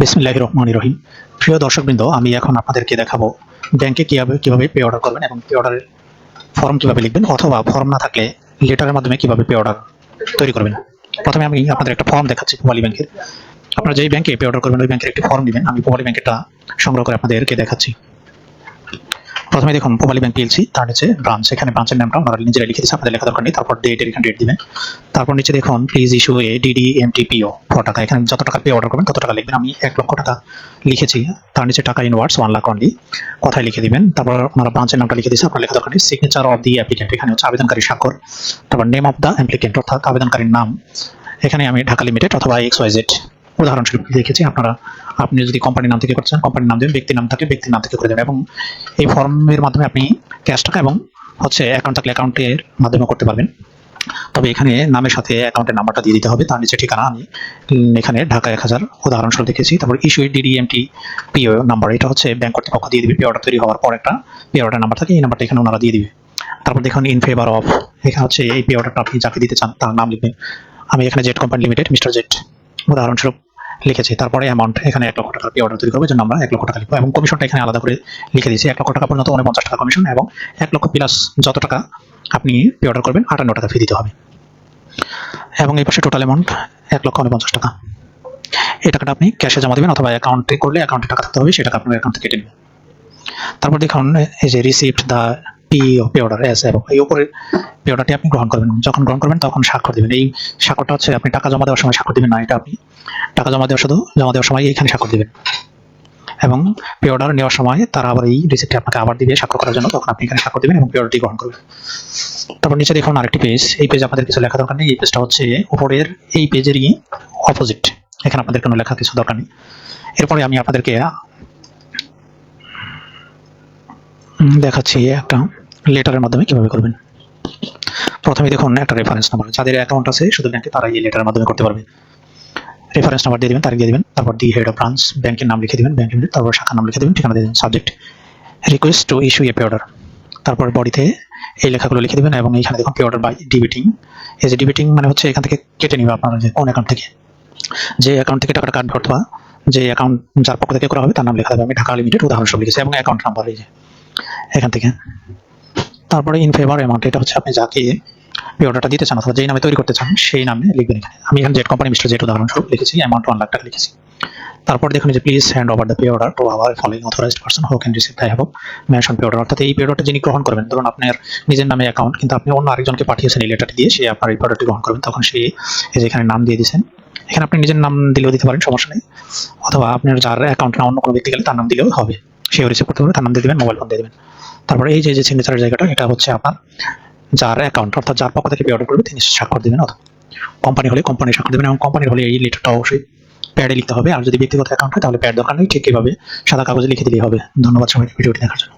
বিসমিল্লাহ রহমান রহিম প্রিয় দর্শকবৃন্দ, আমি এখন আপনাদেরকে দেখাবো ব্যাংকে কীভাবে কীভাবে পে অর্ডার করবেন এবং পে অর্ডারের ফর্ম কীভাবে লিখবেন অথবা ফর্ম না থাকলে লেটারের মাধ্যমে কীভাবে পে অর্ডার তৈরি করবেন। প্রথমে আমি আপনাদের একটা ফর্ম দেখাচ্ছি পোয়ালি ব্যাংকের। আপনারা যেই ব্যাংকে পে অর্ডার করবেন, ওই ব্যাংকের একটি ফর্ম নেবেন। আমি পোয়ালি ব্যাংকেরটা সংগ্রহ করে আপনাদেরকে দেখাচ্ছি। প্রথমে দেখুন পোবালি ব্যাংক পিএলসি তার নিচে ব্রাঞ্চ এখানে ব্রাঞ্চের নামটা ওনারা নিজেরা লিখে দিচ্ছে আপনাদের লেখা দরকার নেই, তারপর ডেট এখানে ডেট দিবেন। তারপর নিচে দেখুন প্লিজ ইস্যু এ ডিডি এমটিপিও ছ টাকা, এখানে যত টাকা পে অর্ডার করবেন, তত টাকা লিখবেন। আমি এক লক্ষ টাকা লিখেছি, তার নিচে টাকা ইনওয়ার্ডস ওয়ান লাখ অনলি কথায় লিখে দিবেন। তারপর আপনারা ব্রাঞ্চের নামটা লিখে দিচ্ছে আপনার লেখা দরকার নেই। সিগনেচার অফ দি অ্যাপ্লিকেন্ট এখানে হচ্ছে আবেদনকারী স্বাক্ষর, তারপর নেম অফ দ্য অ্যাপ্লিকেন্ট অর্থাৎ আবেদনকারীর নাম। এখানে আমি ঢাকা লিমিটেড অথবা এক্স ওয়াই জেড উদাহরণস্বরূপ দেখেছি আপনারা, আপনি যদি কোম্পানির নাম থেকে করছেন কোম্পানির নাম দেবেন, ব্যক্তির নাম থাকলে ব্যক্তির নাম থেকে করে দেবেন। এবং এই ফর্মের মাধ্যমে আপনি ক্যাশ টাকা এবং হচ্ছে অ্যাকাউন্ট থাকলে অ্যাকাউন্টের মাধ্যমে করতে পারবেন। তবে এখানে নামের সাথে অ্যাকাউন্টের নাম্বারটা দিয়ে দিতে হবে, তার নিচে ঠিকানা আমি এখানে ঢাকা এক হাজার উদাহরণস্বরূপ দেখেছি। তারপর ইস্যু ডিডিএমটি পিও নাম্বার এটা হচ্ছে ব্যাংক কর্তৃপক্ষ দিয়ে দিবে পে অর্ডার তৈরি হওয়ার পর একটা পে অর্ডার নাম্বার থাকে, এই নাম্বারটা এখানে ওনারা দিয়ে দিবে। তারপর দেখুন ইন ফেভার অফ এখানে হচ্ছে এই পে অর্ডারটা আপনি যাকে দিতে চান, তার নাম লিখবেন। আমি এখানে Jet company limited mister Jet উদাহরণস্বরূপ লিখেছি। তারপরে অ্যামাউন্ট এখানে এক লক্ষ টাকার পে অর্ডার তৈরি করব জন্য আমরা এক লক্ষ টাকা লিখব। এবং কমিশনটা এখানে আলাদা করে লিখে দিয়েছি। এক লক্ষ টাকা পর্যন্ত উনপঞ্চাশ টাকা কমিশন এবং এক লক্ষ প্লাস যত টাকা আপনি পে অর্ডার করবেন, আটান্ন টাকা ফি দিতে হবে। এবং এই পাশে টোটাল অ্যামাউন্ট এক লক্ষ উনপঞ্চাশ টাকা। এই টাকাটা আপনি ক্যাশে জমা দেবেন অথবা অ্যাকাউন্টে করলে অ্যাকাউন্টে টাকা থাকতে হবে, সেই টাকা আপনার অ্যাকাউন্ট থেকে কেটে নেবেন। তারপর দেখুন, এই যে receipt the P pay orders এবং এই উপরে পে অর্ডারটি আপনি গ্রহণ করবেন। যখন গ্রহণ করবেন, তখন স্বাক্ষর দেবেন। এই স্বাক্ষরটা হচ্ছে আপনি টাকা জমা দেওয়ার সময় স্বাক্ষর দেবেন, না এটা আপনি। টাকা জমা দেওয়ার শুধু জমা দেওয়ার সময় এইখানে স্বাক্ষর দেবেন। এবং পে অর্ডার নেওয়ার সময় তারা আবার এই রিসিপ্টটি আপনাকে আবার দিবে স্বাক্ষর করার জন্য, তখন আপনি এখানে স্বাক্ষর দেবেন এবং পে অর্ডারটি গ্রহণ করবেন। তারপর নিচে দেখুন আরেকটি পেজ এই পেজ আপনাদের কিছু লেখা দরকার নেই। এই পেজটা হচ্ছে উপরের এই পেজেরই অপোজিট এখানে আপনাদের কোনো লেখা কিছু দরকার নেই। এরপরে আমি আপনাদেরকে দেখাচ্ছি একটা লেটারের মাধ্যমে কীভাবে করবেন। প্রথমে দেখুন একটা রেফারেন্স নাম্বার যাদের অ্যাকাউন্ট আছে, শুধু ব্যাংকে তারা এই লেটারের মাধ্যমে করতে পারবে। রেফারেন্স নাম্বার দিয়ে দিবেন, তারিখ দিয়ে দিবেন, তারপর দি হেড অফ ব্রাঞ্চ ব্যাংকের নাম লিখে দিবেন ব্যাংক লিমিটেড তারপর শাখার নাম লিখে দেবেন, ঠিকানা দিয়ে দিবেন subject request to issue a pay order তারপর বডিতে এই লেখাগুলো লিখে দেবেন এবং এইখানে দেখুন পে অর্ডার বাই ডিবিটিং এই যে ডিবিটিং মানে হচ্ছে এখান থেকে কেটে নেবে আপনারা যে কোন অ্যাকাউন্ট থেকে। যে অ্যাকাউন্ট থেকে টাকাটা কাটবে অথবা যে অ্যাকাউন্ট যার পক্ষ থেকে করা হবে, তার নাম লেখা দেবে আমি ঢাকা লিমিটেড উদাহরণস্বরূপ লিখেছি এবং অ্যাকাউন্ট নাম্বার এই যে। এখান থেকে। তারপরে ইন ফেভার অ্যামাউন্ট এটা হচ্ছে আপনি যাকে পে অর্ডারটা দিতে চান অথবা যেই নামে তৈরি করতে চান, সেই নামে লিখবেন এখানে। আমি এখানে জেট কোম্পানি মিস্টার জেট উদাহরণস্বরূপ লিখেছি অ্যামাউন্ট ওয়ান লাখ টাকা লিখেছি। তারপর দেখুন যে please hand over the pay order to our following authorized person who can receive the have mention pay order অর্থাৎ এই পে অর্ডারটা যিনি গ্রহণ করবেন, ধরুন আপনার নিজের নামে অ্যাকাউন্ট কিন্তু আপনি অন্য আরেকজনকে পাঠিয়েছেন এই লেটারটি দিয়ে, সে আপনার এই প্রোডাক্টটি গ্রহণ করবেন, তখন সে এই যে এখানে নাম দিয়ে দিয়েছেন। এখানে আপনি নিজের নাম দিলেও দিতে পারেন, সমস্যা নেই। অথবা আপনার যার অ্যাকাউন্ট না, অন্য কোনো ব্যক্তি গেলে তার নাম দিলেও হবে। সেও রিসিভ করতে পারবে, তার নাম দিয়ে দেবেন মোবাইল ফোন দিয়ে দেবেন। তারপরে এই যে যে সিগনেচারের জায়গাটা, এটা হচ্ছে আপনার যার অ্যাকাউন্ট অর্থাৎ যার পক্ষ থেকে পে অর্ডার করবে, তিনি স্বাক্ষর দেবেন, অর্থাৎ কোম্পানি হলে কোম্পানি স্বাক্ষর দেবেন, এবং কোম্পানির হলে এই লেটারটা অবশ্যই প্যাডে লিখতে হবে, আর যদি ব্যক্তিগত অ্যাকাউন্ট হয়, তাহলে প্যাড দরকার নেই ঠিক এইভাবে সাদা কাগজে লিখে দিলেই হবে। ধন্যবাদ সবাইকে, ভিডিওটি দেখার জন্য।